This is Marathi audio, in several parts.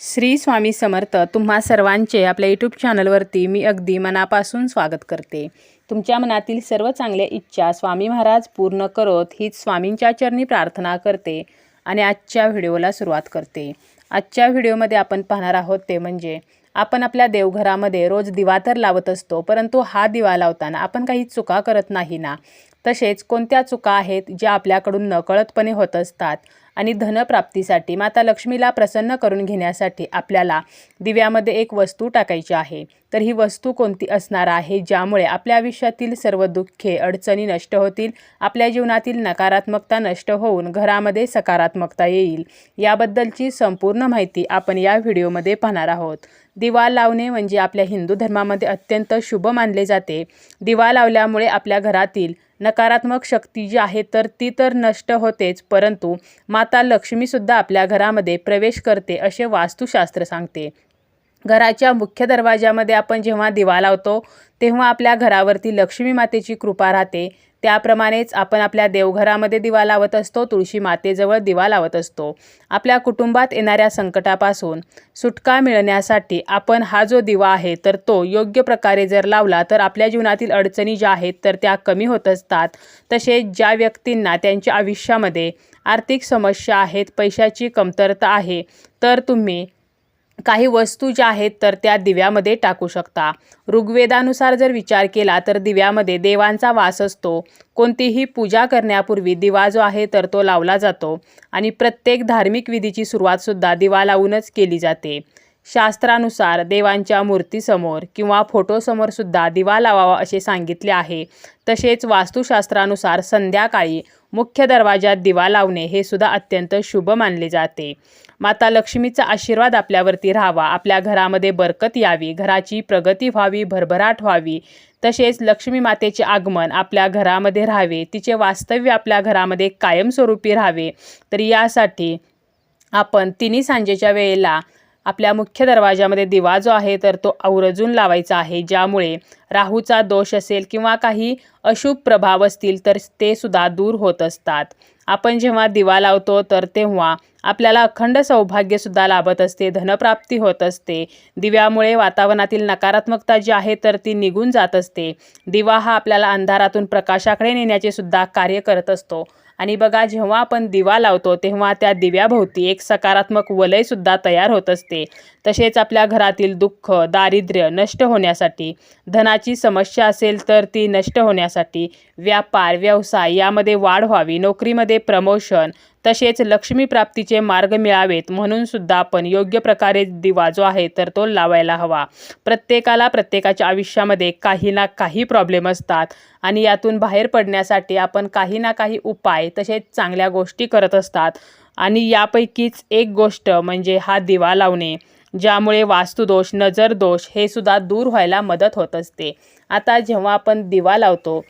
श्री स्वामी समर्थ तुम्हा सर्वांचे आपल्या यूट्यूब चॅनलवरती मी अगदी मनापासून स्वागत करते. तुमच्या मनातील सर्व चांगल्या इच्छा स्वामी महाराज पूर्ण करोत हीच स्वामींच्या चरणी प्रार्थना करते आणि आजच्या व्हिडिओला सुरुवात करते. आजच्या व्हिडिओमध्ये आपण पाहणार आहोत ते म्हणजे आपण आपल्या देवघरामध्ये रोज दिवा तर लावत असतो परंतु हा दिवा लावताना आपण काही चुका करत नाही ना? तसेच कोणत्या चुका आहेत ज्या आपल्याकडून नकळतपणे होत असतात? आणि धनप्राप्तीसाठी माता लक्ष्मीला प्रसन्न करून घेण्यासाठी आपल्याला दिव्यामध्ये एक वस्तू टाकायची आहे. तर ही वस्तू कोणती असणार आहे? ज्यामुळे आपल्या आयुष्यातील सर्व दुःखे अडचणी नष्ट होतील. आपल्या जीवनातील नकारात्मकता नष्ट होऊन घरामध्ये सकारात्मकता येईल. याबद्दलची संपूर्ण माहिती आपण या व्हिडिओमध्ये पाहणार आहोत. दिवा लावणे म्हणजे आपल्या हिंदू धर्मामध्ये अत्यंत शुभ मानले जाते. दिवा लावल्यामुळे आपल्या घरातील नकारात्मक शक्ती जी आहे तर ती तर नष्ट होतेच परंतु माता लक्ष्मीसुद्धा आपल्या घरामध्ये प्रवेश करते असे वास्तुशास्त्र सांगते. घराच्या मुख्य दरवाजामध्ये आपण जेव्हा दिवा लावतो तेव्हा आपल्या घरावरती लक्ष्मी मातेची कृपा राहते. त्याप्रमाणेच आपण आपल्या देवघरामध्ये दिवा लावत असतो तुळशी मातेजवळ दिवा लावत असतो. आपल्या कुटुंबात येणाऱ्या संकटापासून सुटका मिळण्यासाठी आपण हा जो दिवा आहे तर तो योग्य प्रकारे जर लावला तर आपल्या जीवनातील अडचणी ज्या आहेत तर त्या कमी होत असतात. तसेच ज्या व्यक्तींना त्यांच्या आयुष्यामध्ये आर्थिक समस्या आहेत पैशाची कमतरता आहे तर तुम्ही काही वस्तू ज्या आहेत तर त्या दिव्यामध्ये टाकू शकता. ऋग्वेदानुसार जर विचार केला तर दिव्यामध्ये देवांचा वास असतो. कोणतीही पूजा करण्यापूर्वी दिवा जो आहे तर तो लावला जातो. आणि प्रत्येक धार्मिक विधीची सुरुवातसुद्धा दिवा लावूनच केली जाते. शास्त्रानुसार देवांच्या मूर्तीसमोर किंवा फोटोसमोर सुद्धा दिवा लावावा असे सांगितले आहे. तसेच वास्तुशास्त्रानुसार संध्याकाळी मुख्य दरवाजात दिवा लावणे हे सुद्धा अत्यंत शुभ मानले जाते. माता लक्ष्मीचा आशीर्वाद आपल्यावरती राहावा. आपल्या घरामध्ये बरकत यावी. घराची प्रगती व्हावी भरभराट व्हावी. तसेच लक्ष्मी मातेचे आगमन आपल्या घरामध्ये राहावे. तिचे वास्तव्य आपल्या घरामध्ये कायमस्वरूपी राहावे. तर यासाठी आपण तिन्ही सांजेच्या वेळेला आपल्या मुख्य दरवाजामध्ये दिवा जो आहे तर तो आवर्जून लावायचा आहे. ज्यामुळे राहूचा दोष असेल किंवा काही अशुभ प्रभाव असतील तर ते सुद्धा दूर होत असतात. आपण जेव्हा दिवा लावतो तर तेव्हा आपल्याला अखंड सौभाग्यसुद्धा लाभत असते धनप्राप्ती होत असते. दिव्यामुळे वातावरणातील नकारात्मकता जी आहे तर ती निघून जात असते. दिवा हा आपल्याला अंधारातून प्रकाशाकडे नेण्याचे सुद्धा कार्य करत असतो. आणि बघा जेव्हा आपण दिवा लावतो तेव्हा त्या दिव्याभोवती एक सकारात्मक वलयसुद्धा तयार होत असते. तसेच आपल्या घरातील दुःख दारिद्र्य नष्ट होण्यासाठी धनाची समस्या असेल तर ती नष्ट होण्यासाठी व्यापार व्यवसाय यामध्ये वाढ व्हावी. नोकरीमध्ये प्रमोशन तसेच लक्ष्मीप्राप्तीचे मार्ग मिळावेत म्हणून सुद्धा आपण योग्य प्रकारे दिवा जो आहे तर तो लावायला हवा. प्रत्येकाला प्रत्येकाच्या आयुष्यामध्ये काही ना काही प्रॉब्लेम असतात आणि यातून बाहेर पडण्यासाठी आपण काही ना काही उपाय तसेच चांगल्या गोष्टी करत असतात. आणि यापैकीच एक गोष्ट म्हणजे हा दिवा लावणे ज्यामुळे वास्तुदोष नजरदोष हे सुद्धा दूर व्हायला मदत होत असते. आता जेव्हा आपण दिवा लावतो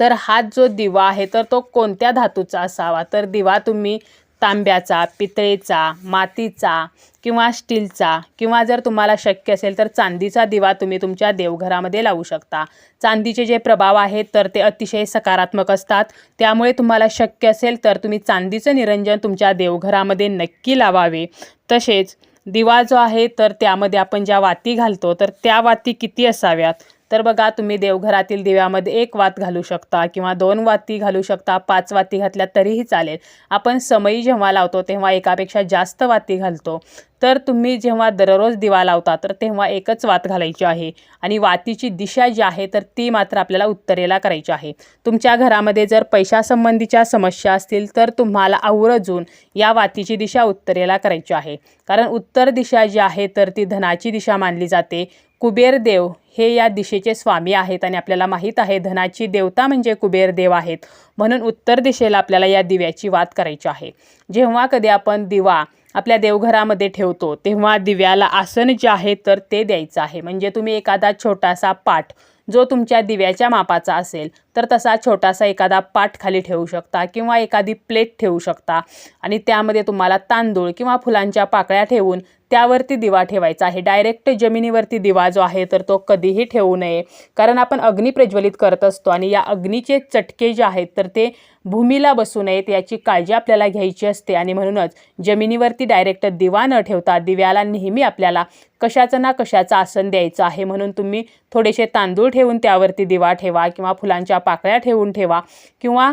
तर हा जो दिवा आहे तर तो कोणत्या धातूचा असावा? तर दिवा तुम्ही तांब्याचा पितळेचा मातीचा किंवा स्टीलचा किंवा जर तुम्हाला शक्य असेल तर चांदीचा दिवा तुम्ही तुमच्या देवघरामध्ये लावू शकता. चांदीचे जे प्रभाव आहेत तर ते अतिशय सकारात्मक असतात. त्यामुळे तुम्हाला शक्य असेल तर तुम्ही चांदीचं निरंजन तुमच्या देवघरामध्ये नक्की लावावे. तसेच दिवा जो आहे तर त्यामध्ये आपण ज्या वाती घालतो तर त्या वाती किती असाव्यात? तर बघा तुम्ही देवघरातील दिव्यामध्ये एक वात घालू शकता किंवा दोन वाती घालू शकता पाच वाती घातल्या तरीही चालेल. आपण समयी जेव्हा लावतो तेव्हा एकापेक्षा जास्त वाती घालतो. तर तुम्ही जेव्हा दररोज दिवा लावता तर तेव्हा एकच वात घालायची आहे. आणि वातीची दिशा जी आहे तर ती मात्र आपल्याला उत्तरेला करायची आहे. तुमच्या घरामध्ये जर पैशासंबंधीच्या समस्या असतील तर तुम्हाला आवर्जून या वातीची दिशा उत्तरेला करायची आहे. कारण उत्तर दिशा जी आहे तर ती धनाची दिशा मानली जाते. कुबेर देव हे या दिशेचे स्वामी आहेत आणि आपल्याला माहीत आहे धनाची देवता म्हणजे कुबेर देव आहेत. म्हणून उत्तर दिशेला आपल्याला या दिव्याची वात करायची आहे. जेव्हा कधी आपण दिवा आपल्या देवघरामध्ये ठेवतो तेव्हा दिव्याला आसन जे आहे तर ते द्यायचं आहे. म्हणजे तुम्ही एखादा छोटासा पाठ जो तुमच्या दिव्याच्या मापाचा असेल तर तसा छोटासा एखादा पाट खाली ठेवू शकता किंवा एखादी प्लेट ठेवू शकता. आणि त्यामध्ये तुम्हाला तांदूळ किंवा फुलांच्या पाकळ्या ठेवून त्यावरती दिवा ठेवायचा आहे. डायरेक्ट जमिनीवरती दिवा जो आहे तर तो कधीही ठेवू नये. कारण आपण अग्नी प्रज्वलित करत असतो आणि या अग्नीचे चटके जे आहेत तर ते भूमीला बसू नयेत याची काळजी आपल्याला घ्यायची असते. आणि म्हणूनच जमिनीवरती डायरेक्ट दिवा न ठेवता दिव्याला नेहमी आपल्याला कशाचं ना कशाचं आसन द्यायचं आहे म्हणून तुम्ही थोडेसे तांदूळ ठेवून त्यावरती दिवा ठेवा किंवा फुलांच्या पाकळ्या ठेवून ठेवा किंवा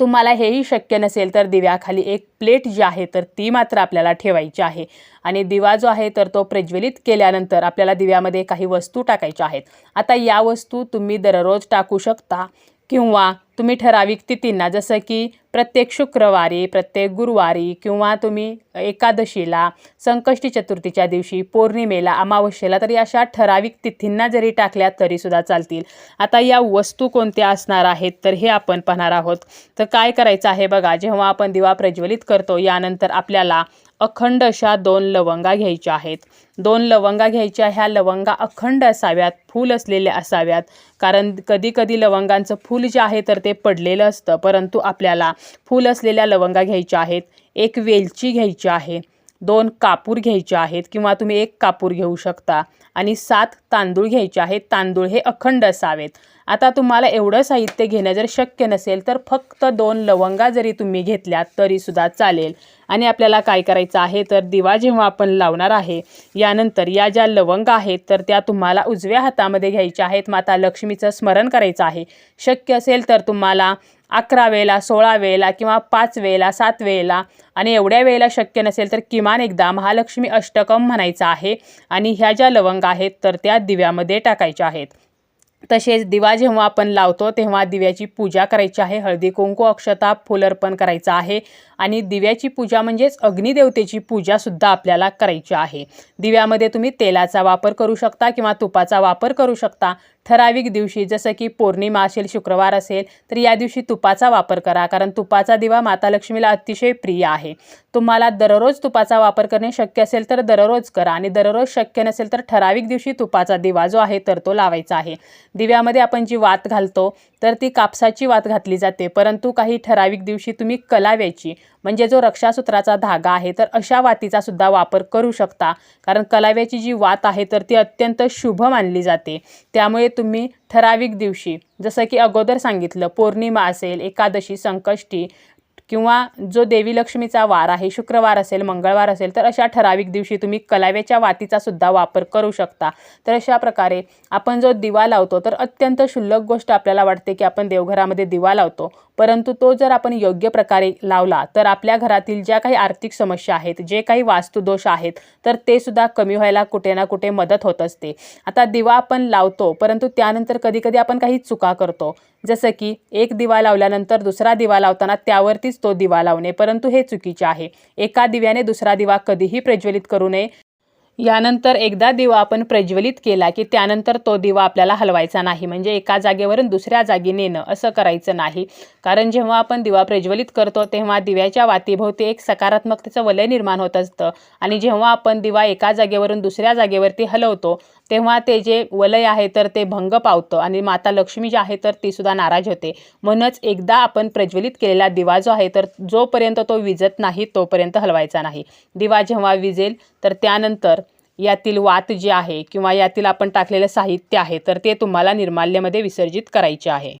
तुम्हाला हेही शक्य नसेल तर दिव्याखाली एक प्लेट जी आहे तर ती मात्र आपल्याला ठेवायची आहे. आणि दिवा जो आहे तर तो प्रज्वलित केल्यानंतर आपल्याला दिव्यामध्ये काही वस्तू टाकायच्या आहेत. आता या वस्तू तुम्ही दररोज टाकू शकता किंवा तुम्ही ठराविक तिथींना जसं की प्रत्येक शुक्रवारी प्रत्येक गुरुवारी किंवा तुम्ही एकादशीला संकष्टी चतुर्थीच्या दिवशी पौर्णिमेला अमावस्येला तरी अशा ठराविक तिथींना जरी टाकल्या तरीसुद्धा चालतील. आता या वस्तू कोणत्या असणार आहेत तर हे आपण पाहणार आहोत. तर काय करायचं आहे बघा जेव्हा आपण दिवा प्रज्वलित करतो यानंतर आपल्याला अखंड अशा दोन लवंगा घ्यायच्या आहेत. दोन लवंगा घ्यायच्या ह्या लवंगा अखंड असाव्यात फूल असलेल्या असाव्यात. कारण कधी कधी लवंगांचं फूल जे आहे तर ते पडलेलं असतं परंतु आपल्याला फूल असलेल्या लवंगा घ्यायच्या आहेत एक वेलची घ्यायची आहे दोन कापूर घ्यायचे आहेत किंवा तुम्ही एक कापूर घेऊ शकता आणि सात तांदूळ घ्यायचे आहेत. तांदूळ हे अखंड असावेत. आता तुम्हाला एवढं साहित्य घेणं जर शक्य नसेल तर फक्त दोन लवंगा जरी तुम्ही घेतल्यात तरीसुद्धा चालेल. आणि आपल्याला काय करायचं आहे तर दिवा जेव्हा आपण लावणार आहे यानंतर या ज्या लवंगा आहेत तर त्या तुम्हाला उजव्या हातामध्ये घ्यायच्या आहेत. माता लक्ष्मीचं स्मरण करायचं आहे. शक्य असेल तर तुम्हाला अकरा वेळेला सोळा वेळेला किंवा पाच वेळेला सात वेळेला आणि एवढ्या वेळेला शक्य नसेल तर किमान एकदा महालक्ष्मी अष्टकम म्हणायचं आहे आणि ह्या ज्या लवंग आहेत तर त्या दिव्यामध्ये टाकायच्या आहेत. तसेच दिवा जेव्हा आपण लावतो तेव्हा दिव्याची पूजा करायची आहे. हळदी कुंकू अक्षता फुल अर्पण करायचं आहे. आणि दिव्याची पूजा म्हणजेच अग्निदेवतेची पूजासुद्धा आपल्याला करायची आहे. दिव्यामध्ये तुम्ही तेलाचा वापर करू शकता किंवा तुपाचा वापर करू शकता. ठराविक दिवशी जसं की पौर्णिमा असेल शुक्रवार असेल तर या दिवशी तुपाचा वापर करा. कारण तुपाचा दिवा माता लक्ष्मीला अतिशय प्रिय आहे. तुम्हाला दररोज तुपाचा वापर करणे शक्य असेल तर दररोज करा आणि दररोज शक्य नसेल तर ठराविक दिवशी तुपाचा दिवा जो आहे तर तो लावायचा आहे. दिव्यामध्ये आपण जी वात घालतो तर ती कापसाची वात घातली जाते. परंतु काही ठराविक दिवशी तुम्ही कलाव्याची म्हणजे जो रक्षासूत्राचा धागा आहे तर अशा वातीचा सुद्धा वापर करू शकता. कारण कलाव्याची जी वात आहे तर ती अत्यंत शुभ मानली जाते. त्यामुळे तुम्ही ठराविक दिवशी जसं की अगोदर सांगितलं पौर्णिमा असेल एकादशी संकष्टी किंवा जो देवी लक्ष्मीचा वार आहे शुक्रवार असेल मंगळवार असेल तर अशा ठराविक दिवशी तुम्ही कलाव्याच्या वातीचा सुद्धा वापर करू शकता. तर अशा प्रकारे आपण जो दिवा लावतो तर अत्यंत क्षुल्लक गोष्ट आपल्याला वाटते की आपण देवघरामध्ये दिवा लावतो. परंतु तो जर आपण योग्य प्रकारे लावला तर आपल्या घरातील ज्या काही आर्थिक समस्या आहेत जे काही वास्तुदोष आहेत तर ते सुद्धा कमी व्हायला कुठे ना कुठे मदत होत असते. आता दिवा आपण लावतो परंतु त्यानंतर कधीकधी आपण काही चुका करतो. जसं की एक दिवा लावल्यानंतर दुसरा दिवा लावताना त्यावरतीच तो दिवा लावणे परंतु हे चुकीचे आहे. एका दिव्याने दुसरा दिवा कधीही प्रज्वलित करू नये. यानंतर एकदा दिवा आपण प्रज्वलित केला की त्यानंतर तो दिवा आपल्याला हलवायचा नाही. म्हणजे एका जागेवरून दुसऱ्या जागी नेणं असं करायचं नाही. कारण जेव्हा आपण दिवा प्रज्वलित करतो तेव्हा दिव्याच्या वातीभोवती एक सकारात्मकतेचं वलय निर्माण होत असतं. आणि जेव्हा आपण दिवा एका जागेवरून दुसऱ्या जागेवरती हलवतो तेव्हा ते जे वलय आहे तर ते भंग पावतं आणि माता लक्ष्मी जी आहे तर ती सुद्धा नाराज होते. म्हणूनच एकदा आपण प्रज्वलित केलेला दिवा जो आहे तर जोपर्यंत तो विजत नाही तोपर्यंत हलवायचा नाही. दिवा जेव्हा विजेल तर त्यानंतर यातील वात जी आहे किंवा यातील आपण टाकलेलं साहित्य आहे तर ते तुम्हाला निर्माल्यमध्ये विसर्जित करायचे आहे.